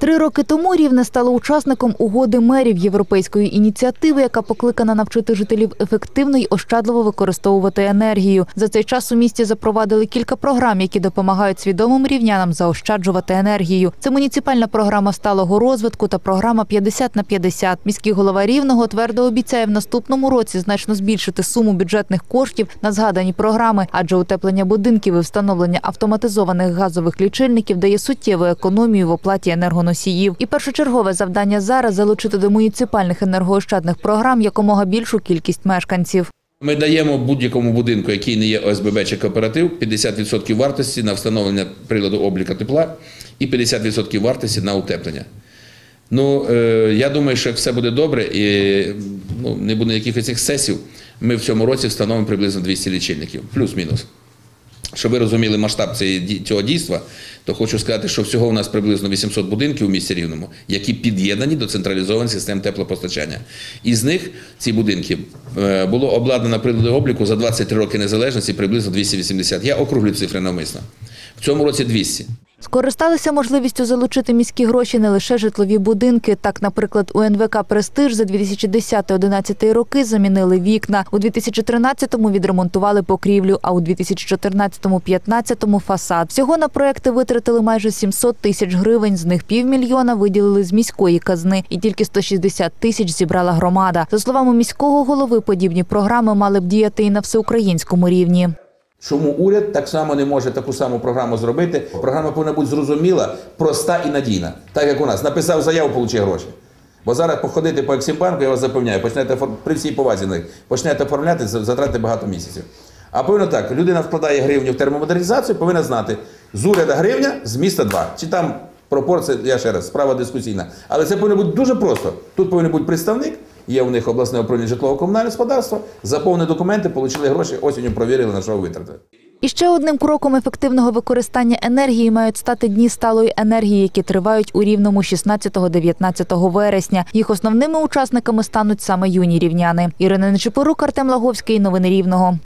Три роки тому Рівне стало учасником угоди мерів європейської ініціативи, яка покликана навчити жителів ефективно й ощадливо використовувати енергію. За цей час у місті запровадили кілька програм, які допомагають свідомим рівнянам заощаджувати енергію. Це муніципальна програма сталого розвитку та програма 50 на 50. Міський голова Рівного твердо обіцяє в наступному році значно збільшити суму бюджетних коштів на згадані програми, адже утеплення будинків і встановлення автоматизованих газових лічильників дає суттєву економію в оплаті енергоносіїв. І першочергове завдання зараз залучити до муніципальних енергоощадних програм якомога більшу кількість мешканців. Ми даємо будь-якому будинку, який не є ОСББ чи кооператив, 50% вартості на встановлення приладу обліку тепла і 50% вартості на утеплення. Ну, е, я думаю, що все буде добре і ну, не буде якихось ексцесів, ми в цьому році встановимо приблизно 200 лічильників, плюс-мінус. Щоб ви розуміли масштаб цього дійства, то хочу сказати, що всього у нас приблизно 800 будинків у місті Рівному, які під'єднані до централізованих систем теплопостачання. Із них ці будинки е, було обладнано прилади обліку за 23 роки незалежності приблизно 280. Я округлю цифри навмисно. В цьому році 200. Скористалися можливістю залучити міські гроші не лише житлові будинки. Так, наприклад, у НВК Престиж за 2010-2011 роки замінили вікна. У 2013-му відремонтували покрівлю, а у 2014-2015 фасад. Всього на проекти витратили майже 700 тисяч гривень. З них півмільйона виділили з міської казни, і тільки 160 тисяч зібрала громада. За словами міського голови, подібні програми мали б діяти і на всеукраїнському рівні. Чому уряд так само не може таку саму програму зробити? Програма повинна бути зрозуміла, проста і надійна. Так як у нас. Написав заяву, получи гроші. Бо зараз походити по Ексімбанку, я вас запевняю, почнете при всій повазі на них, почнете оформляти, за- затратите багато місяців. А повинно так, людина вкладає гривню в термомодернізацію, повинна знати, з уряда гривня, з міста два. Чи там пропорція, я ще раз, справа дискусійна. Але це повинно бути дуже просто. Тут повинен бути представник, є у них обласне управління житлово-комунального господарства, заповнили документи, отримали гроші, осінню провірили, на що ви витратили. І ще одним кроком ефективного використання енергії мають стати дні сталої енергії, які тривають у рівному 16-19 вересня. Їх основними учасниками стануть саме юні рівняни. Ірина Нечепорук, Артем Лаговський. Новини Рівного.